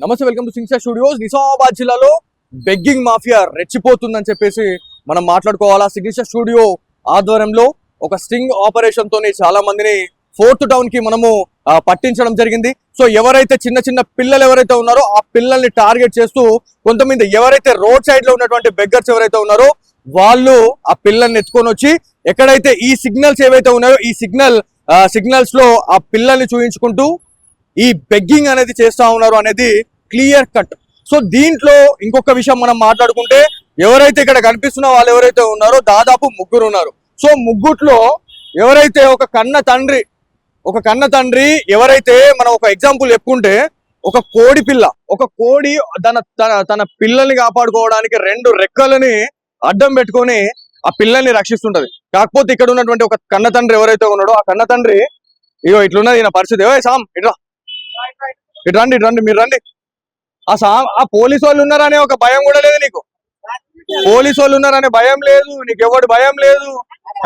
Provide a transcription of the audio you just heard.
నమస్తే welcome to Singsa studios. Nizamabad జిల్లాలో begging mafia రెచ్చిపోతుందని చెప్పేసి మనం మాట్లాడుకోవాలా? సిగ్నేచర్ స్టూడియో ఆధ్వర్యంలో ఒక స్టింగ్ ఆపరేషన్ తోని చాలా మందిని ఫోర్త్ టౌన్కి మనము పట్టించడం జరిగింది. సో ఎవరైతే చిన్న చిన్న పిల్లలు ఎవరైతే ఉన్నారో ఆ పిల్లల్ని టార్గెట్ చేస్తూ కొంతమంది ఎవరైతే రోడ్ సైడ్లో ఉన్నటువంటి బెగ్గర్స్ ఎవరైతే ఉన్నారో వాళ్ళు ఆ పిల్లల్ని ఎత్తుకొని వచ్చి ఎక్కడైతే ఈ సిగ్నల్స్ ఏవైతే ఉన్నాయో ఈ సిగ్నల్ సిగ్నల్స్లో ఆ పిల్లల్ని చూపించుకుంటూ ఈ బెగ్గింగ్ అనేది చేస్తా ఉన్నారు అనేది క్లియర్ కట్ సో దీంట్లో ఇంకొక విషయం మనం మాట్లాడుకుంటే ఎవరైతే ఇక్కడ కనిపిస్తున్న వాళ్ళు ఎవరైతే ఉన్నారో దాదాపు ముగ్గురు ఉన్నారు. సో ముగ్గుట్లో ఎవరైతే ఒక కన్న తండ్రి ఒక కన్న తండ్రి ఎవరైతే మనం ఒక ఎగ్జాంపుల్ చెప్పుకుంటే ఒక కోడి పిల్ల ఒక కోడి తన తన తన పిల్లల్ని కాపాడుకోవడానికి రెండు రెక్కలని అడ్డం పెట్టుకొని ఆ పిల్లల్ని రక్షిస్తుంటది. కాకపోతే ఇక్కడ ఉన్నటువంటి ఒక కన్న తండ్రి ఎవరైతే ఉన్నాడో ఆ కన్న తండ్రి ఇగో ఇట్లున్నది ఈయన పరిస్థితి. ఏ సామ్ ఇట్లా. ఇటు రండి ఇటు రండి మీరు రండి. ఆ సా ఆ పోలీసు వాళ్ళు ఉన్నారనే ఒక భయం కూడా లేదు నీకు. పోలీసు వాళ్ళు ఉన్నారనే భయం లేదు నీకు ఎవడు భయం లేదు.